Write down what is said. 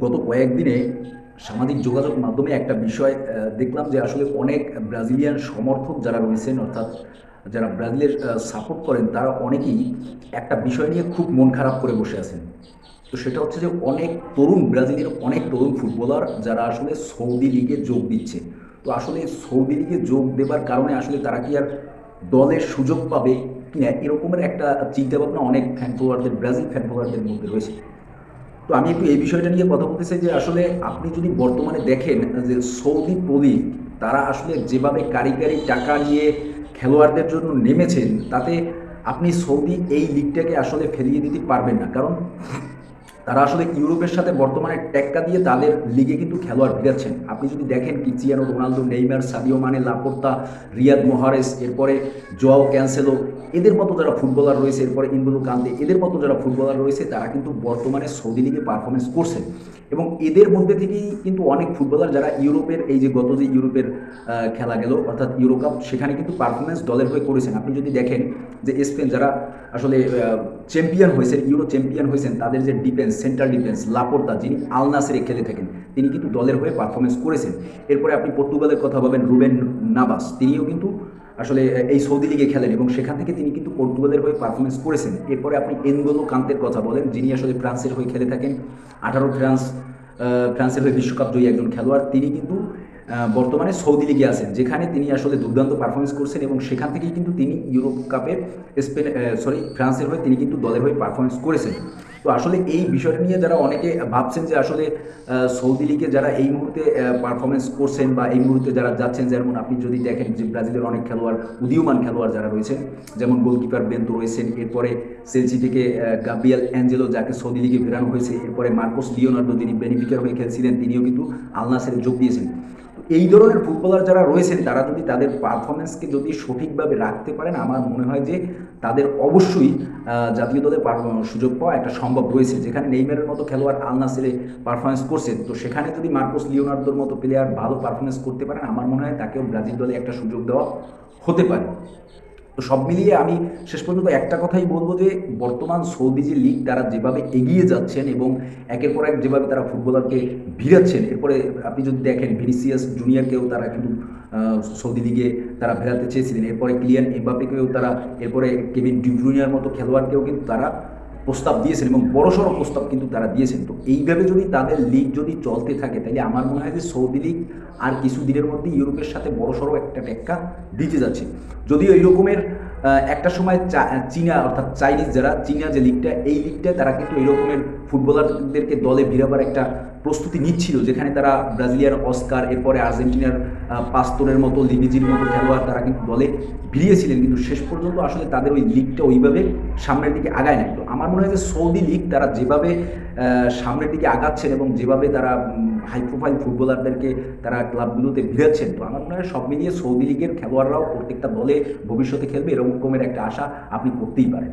গত কয়েকদিনে সামাজিক যোগাযোগ মাধ্যমে একটা বিষয় দেখলাম যে আসলে অনেক ব্রাজিলিয়ান সমর্থক যারা রয়েছেন, অর্থাৎ যারা ব্রাজিলের সাপোর্ট করেন, তারা অনেকেই একটা বিষয় নিয়ে খুব মন খারাপ করে বসে আছেন। তো সেটা হচ্ছে যে অনেক তরুণ, ব্রাজিলের অনেক তরুণ ফুটবলার যারা আসলে সৌদি লিগে যোগ দিচ্ছে। তো আসলে সৌদি লিগে যোগ দেবার কারণে আসলে তারা কি আর দলের সুযোগ পাবে কিনা, এরকমের একটা চিন্তাভাবনা অনেক ফ্যান ফলোয়ারদের ব্রাজিল ফ্যান ফলোয়ারদের মধ্যে রয়েছে। তো আমি একটু এই বিষয়টা নিয়ে কথা বলতে চাই যে আসলে আপনি যদি বর্তমানে দেখেন যে সৌদি প্রদীপ, তারা আসলে যেভাবে কারি কারি টাকা নিয়ে খেলোয়াড়দের জন্য নেমেছেন, তাতে আপনি সৌদি এই লিগটাকে আসলে ফেলিয়ে দিতে পারবেন না। কারণ তারা আসলে ইউরোপের সাথে বর্তমানে টেক্কা দিয়ে তাদের লিগে কিন্তু খেলোয়াড় ভিড়াচ্ছেন আপনি যদি দেখেন Cristiano Ronaldo, Neymar, Sadio Mane Laporta, Riyad Mahrez, এরপরে জোয়াও ক্যান্সেলো, এদের মতো যারা ফুটবলার রয়েছে, এরপরে ইনবুলু কান্তে, এদের মতো যারা ফুটবলার রয়েছে, তারা কিন্তু বর্তমানে সৌদি লিগে পারফরমেন্স করছেন। এবং এদের মধ্যে থেকেই কিন্তু অনেক ফুটবলার যারা ইউরোপের, এই যে গত যে ইউরোপের খেলা গেল, অর্থাৎ ইউরো কাপ সেখানে কিন্তু পারফরমেন্স দলের হয়ে করেছেন। আপনি যদি দেখেন যে স্পেন যারা আসলে চ্যাম্পিয়ন হয়েছেন ইউরো চ্যাম্পিয়ন হয়েছেন, তাদের যে ডিফেন্স সেন্ট্রাল ডিফেন্স লাপোর্তা যিনি আল নাসেরে খেলে থাকেন। তিনি কিন্তু দলের হয়ে পারফরমেন্স করেছেন। এরপরে আপনি পর্তুগালের কথা ভাবেন রুবেন নাবাস। তিনিও কিন্তু আসলে এই সৌদি লিগে খেলেন এবং সেখান থেকে তিনি কিন্তু পর্তুগালের হয়ে পারফরমেন্স করেছেন। এরপরে আপনি এনগোলো কান্তের কথা বলেন, যিনি আসলে ফ্রান্সের হয়ে খেলে থাকেন। আঠারো ফ্রান্স ফ্রান্সের হয়ে বিশ্বকাপ জয়ী একজন খেলোয়াড়। তিনি কিন্তু বর্তমানে সৌদি লিগে আছেন, যেখানে তিনি আসলে দুর্দান্ত পারফরমেন্স করছেন এবং সেখান থেকেই কিন্তু তিনি ইউরোপ কাপে স্পেন সরি ফ্রান্সের হয়ে তিনি কিন্তু দলের হয়ে পারফরমেন্স করেছেন। তো আসলে এই বিষয়টা নিয়ে যারা অনেকে ভাবছেন যে আসলে সৌদি লিগে যারা এই মুহূর্তে পারফরমেন্স করছেন বা এই মুহূর্তে যারা যাচ্ছেন যেমন আপনি যদি দেখেন যে ব্রাজিলের অনেক খেলোয়াড় উদীয়মান খেলোয়াড় যারা রয়েছেন যেমন গোলকিপার বেন্তো রয়েছেন এরপরে সেলসি থেকে আহ, গাব্রিয়েল অ্যাঞ্জেলো যাকে সৌদি লিগে ফেরানো হয়েছে এরপরে মার্কোস লিওনার্দো যিনি বেনিফিকার হয়ে খেলছিলেন তিনিও কিন্তু আলনাসের যোগ দিয়েছেন। এই ধরনের ফুটবলার যারা রয়েছেন, তারা যদি তাদের পারফরমেন্সকে যদি সঠিকভাবে রাখতে পারেন, আমার মনে হয় যে তাদের অবশ্যই জাতীয় দলে সুযোগ পাওয়া একটা সম্ভব রয়েছে। যেখানে নেইমারের মতো খেলোয়াড় আল নাসিরে পারফরমেন্স করছেন তো সেখানে যদি মার্কোস লিওনার্দোর মতো প্লেয়ার ভালো পারফরমেন্স করতে পারেন, আমার মনে হয় তাকেও ব্রাজিল দলে একটা সুযোগ দেওয়া হতে পারে। তো সব মিলিয়ে আমি শেষ পর্যন্ত একটা কথাই বলব যে, বর্তমান সৌদি যে লিগ তারা যেভাবে এগিয়ে যাচ্ছেন এবং একের পর এক যেভাবে তারা ফুটবলারকে ভিড়াচ্ছেন, এরপরে আপনি যদি দেখেন ভিনিসিয়াস জুনিয়রকেও তারা কিন্তু সৌদি লিগে তারা ভেড়াতে চেয়েছিলেন, এরপরে ক্লিয়ান এমবাপেকেও তারা, এরপরে কেভিন ডিব্রুনিয়ার মতো খেলোয়াড়কেও কিন্তু তারা প্রস্তাব দিয়েছেন এবং বড়সড় প্রস্তাব কিন্তু তারা দিয়েছেন। তো এইভাবে যদি তাদের লিগ যদি চলতে থাকে, তাহলে আমার মনে হয় যে সৌদি লিগ আর কিছু দিনের মধ্যে ইউরোপের সাথে বড়সড় একটা টেক্কা দিতে যাচ্ছে। যদিও এই রকমের একটা সময় চীনা, অর্থাৎ চাইনিজ যারা, চীনা যে লিগটা এই লিগটায় তারা কিন্তু এই রকমের ফুটবলারদেরকে দলে ভিড়াবার একটা প্রস্তুতি নিচ্ছিল, যেখানে তারা ব্রাজিলিয়ান অস্কার, এরপরে আর্জেন্টিনার পাস্তরের মতো, লিবিজির মতো খেলোয়াড় তারা কিন্তু দলে ভিড়িয়েছিলেন। কিন্তু শেষ পর্যন্ত আসলে তাদের ওই লিগটা ওইভাবে সামনের দিকে আগায় নাই। তো আমার মনে হয় যে সৌদি লিগ তারা যেভাবে সামনের দিকে আগাচ্ছেন এবং যেভাবে তারা হাই প্রোফাইল ফুটবলারদেরকে তারা ক্লাবগুলোতে ভিড়াচ্ছেন তো আমার মনে হয় সব মিলিয়ে সৌদি লীগের খেলোয়াড়রাও প্রত্যেকটা দলে ভবিষ্যতে খেলবে এরকমের একটা আশা আপনি করতেই পারেন।